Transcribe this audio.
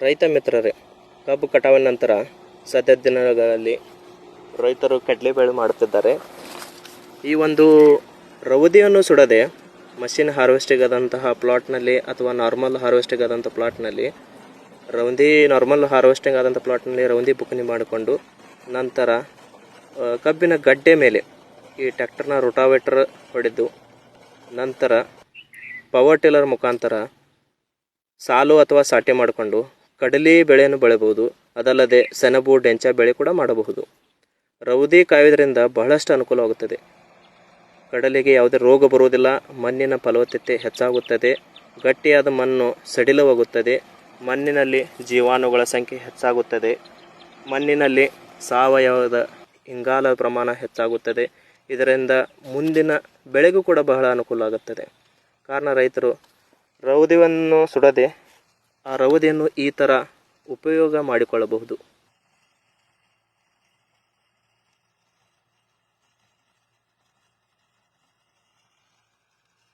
ರೈತ ಮಿತ್ರರೇ, ಕಬ್ಬು ಕಟಾವಿನ ನಂತರ ಸದ್ಯದ ದಿನಗಳಲ್ಲಿ ರೈತರು ಕಡಲೆ ಬೆಳೆ ಮಾಡುತ್ತಿದ್ದಾರೆ. ಈ ಒಂದು ರವದಿಯನ್ನು ಸುಡದೆ ಮಷಿನ್ ಹಾರ್ವೆಸ್ಟಿಂಗ್ ಆದಂತಹ ಪ್ಲಾಟ್ನಲ್ಲಿ ಅಥವಾ ನಾರ್ಮಲ್ ಹಾರ್ವೆಸ್ಟಿಂಗ್ ಆದಂಥ ಪ್ಲಾಟ್ನಲ್ಲಿ ರೌಂದಿ, ನಾರ್ಮಲ್ ಹಾರ್ವೆಸ್ಟಿಂಗ್ ಆದಂಥ ಪ್ಲಾಟ್ನಲ್ಲಿ ರೌಂದಿ ಬುಕ್ನಿ ಮಾಡಿಕೊಂಡು ನಂತರ ಕಬ್ಬಿನ ಗಡ್ಡೆ ಮೇಲೆ ಈ ಟ್ಯಾಕ್ಟರ್ನ ರೋಟಾವೇಟರ್ ಹೊಡೆದು ನಂತರ ಪವರ್ ಟಿಲ್ಲರ್ ಮುಖಾಂತರ ಸಾಲು ಅಥವಾ ಸಾಟೆ ಮಾಡಿಕೊಂಡು ಕಡಲೆ ಬೆಳೆಯನ್ನು ಬೆಳೆಯಬಹುದು ಅದಲ್ಲದೆ ಸೆಣಬು, ಡೆಂಚ ಬೆಳೆ ಕೂಡ ಮಾಡಬಹುದು. ರೌದಿ ಕಾಯುವುದರಿಂದ ಬಹಳಷ್ಟು ಅನುಕೂಲವಾಗುತ್ತದೆ. ಕಡಲೆಗೆ ಯಾವುದೇ ರೋಗ ಬರುವುದಿಲ್ಲ. ಮಣ್ಣಿನ ಫಲವತ್ತತೆ ಹೆಚ್ಚಾಗುತ್ತದೆ. ಗಟ್ಟಿಯಾದ ಮಣ್ಣು ಸಡಿಲವಾಗುತ್ತದೆ. ಮಣ್ಣಿನಲ್ಲಿ ಜೀವಾಣುಗಳ ಸಂಖ್ಯೆ ಹೆಚ್ಚಾಗುತ್ತದೆ. ಮಣ್ಣಿನಲ್ಲಿ ಸಾವಯವದ ಇಂಗಾಲ ಪ್ರಮಾಣ ಹೆಚ್ಚಾಗುತ್ತದೆ. ಇದರಿಂದ ಮುಂದಿನ ಬೆಳೆಗೂ ಕೂಡ ಬಹಳ ಅನುಕೂಲ ಆಗುತ್ತದೆ. ಕಾರಣ ರೈತರು ರೌದಿವನ್ನು ಸುಡದೆ ಆ ರವದೆಯನ್ನು ಈ ಥರ ಉಪಯೋಗ ಮಾಡಿಕೊಳ್ಳಬಹುದು.